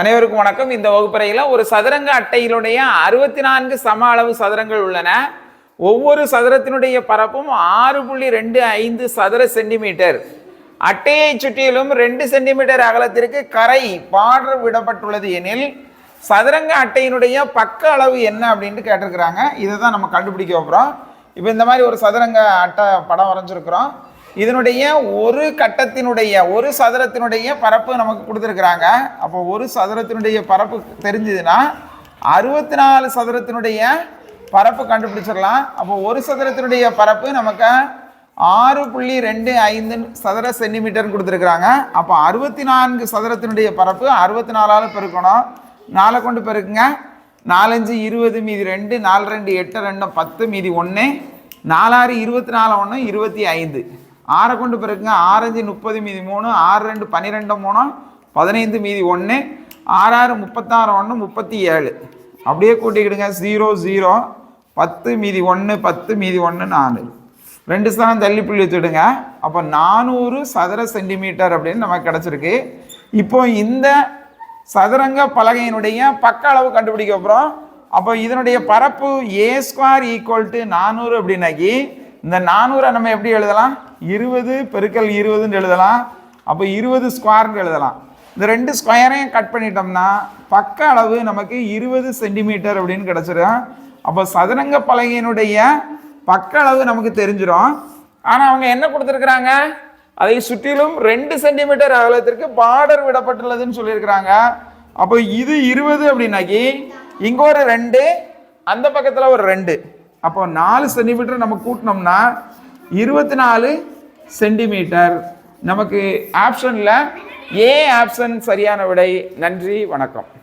அனைவருக்கும் வணக்கம். இந்த வகுப்பறையில் ஒரு சதுரங்க அட்டையிலுடைய அறுபத்தி நான்கு சம அளவு சதுரங்கள் உள்ளன. ஒவ்வொரு சதுரத்தினுடைய பரப்பும் ஆறு புள்ளி ரெண்டு ஐந்து சதுர சென்டிமீட்டர். அட்டையை சுற்றிலும் ரெண்டு சென்டிமீட்டர் அகலத்திற்கு கரை பார்டர் விடப்பட்டுள்ளது எனில் சதுரங்க அட்டையினுடைய பக்க அளவு என்ன அப்படின்ட்டு கேட்டிருக்கிறாங்க. இதை தான் நம்ம கண்டுபிடிக்க போகிறோம் இப்போ இந்த மாதிரி ஒரு சதுரங்க அட்டை படம் வரைஞ்சிருக்கிறோம். இதனுடைய ஒரு கட்டத்தினுடைய ஒரு சதுரத்தினுடைய பரப்பு நமக்கு கொடுத்துருக்குறாங்க. அப்போ ஒரு சதுரத்தினுடைய பரப்பு தெரிஞ்சதுன்னா அறுபத்தி நாலு சதுரத்தினுடைய பரப்பு கண்டுபிடிச்சிடலாம். அப்போ ஒரு சதுரத்தினுடைய பரப்பு நமக்கு ஆறு புள்ளி ரெண்டு ஐந்து சதுர சென்டிமீட்டர்னு கொடுத்துருக்குறாங்க. அப்போ அறுபத்தி நான்கு சதுரத்தினுடைய பரப்பு அறுபத்தி நாலால் பெருக்கணும். நாலை கொண்டு பெருக்குங்க. நாலஞ்சு இருபது மீதி ரெண்டு நாலு ரெண்டு எட்டு ரெண்டு பத்து மீதி ஒன்று நாலாறு இருபத்தி நாலு ஒன்று இருபத்தி ஐந்து. ஆறை கொண்டு பிறகுங்க. ஆறஞ்சு முப்பது மீதி மூணு ஆறு ரெண்டு பன்னிரெண்டு மூணு பதினைந்து மீதி ஒன்று ஆறாறு முப்பத்தாறு ஒன்று முப்பத்தி ஏழு. அப்படியே கூட்டிக்கிடுங்க. ஜீரோ ஜீரோ பத்து மீதி ஒன்று பத்து மீதி ஒன்று நாலு. ரெண்டு ஸ்தானம் தள்ளி புள்ளி வச்சுடுங்க. அப்போ நானூறு சதுர சென்டிமீட்டர் அப்படின்னு நமக்கு கிடச்சிருக்கு. இப்போ இந்த சதுரங்க பலகையினுடைய பக்க அளவு கண்டுபிடிக்க போகிறோம் அப்போ இதனுடைய பரப்பு ஏ ஸ்கொயர் ஈக்குவல் டு நானூறு அப்படின்னாக்கி இந்த நானூறை நம்ம எப்படி எழுதலாம்? இருபது பெருக்கல் இருபதுன்னு எழுதலாம். அப்போ இருபது ஸ்கொயர்னு எழுதலாம். இந்த ரெண்டு ஸ்கொயரையும் கட் பண்ணிட்டோம்னா பக்க அளவு நமக்கு இருபது சென்டிமீட்டர் அப்படின்னு கிடச்சிரும். அப்போ சதுரங்க பலகையினுடைய பக்க அளவு நமக்கு தெரிஞ்சிடும் ஆனால் அவங்க என்ன கொடுத்துருக்குறாங்க? அதை சுற்றிலும் ரெண்டு சென்டிமீட்டர் அகலத்திற்கு பார்டர் விடப்பட்டுள்ளதுன்னு சொல்லியிருக்கிறாங்க. அப்போ இது இருபது அப்படின்னாக்கி இங்கே ஒரு ரெண்டு அந்த பக்கத்தில் ஒரு ரெண்டு. அப்போ நாலு சென்டிமீட்டர் நம்ம கூட்டினோம்னா இருபத்தி நாலு சென்டிமீட்டர். நமக்கு ஆப்ஷனில் ஏ ஆப்ஷன் சரியான விடை. நன்றி வணக்கம்.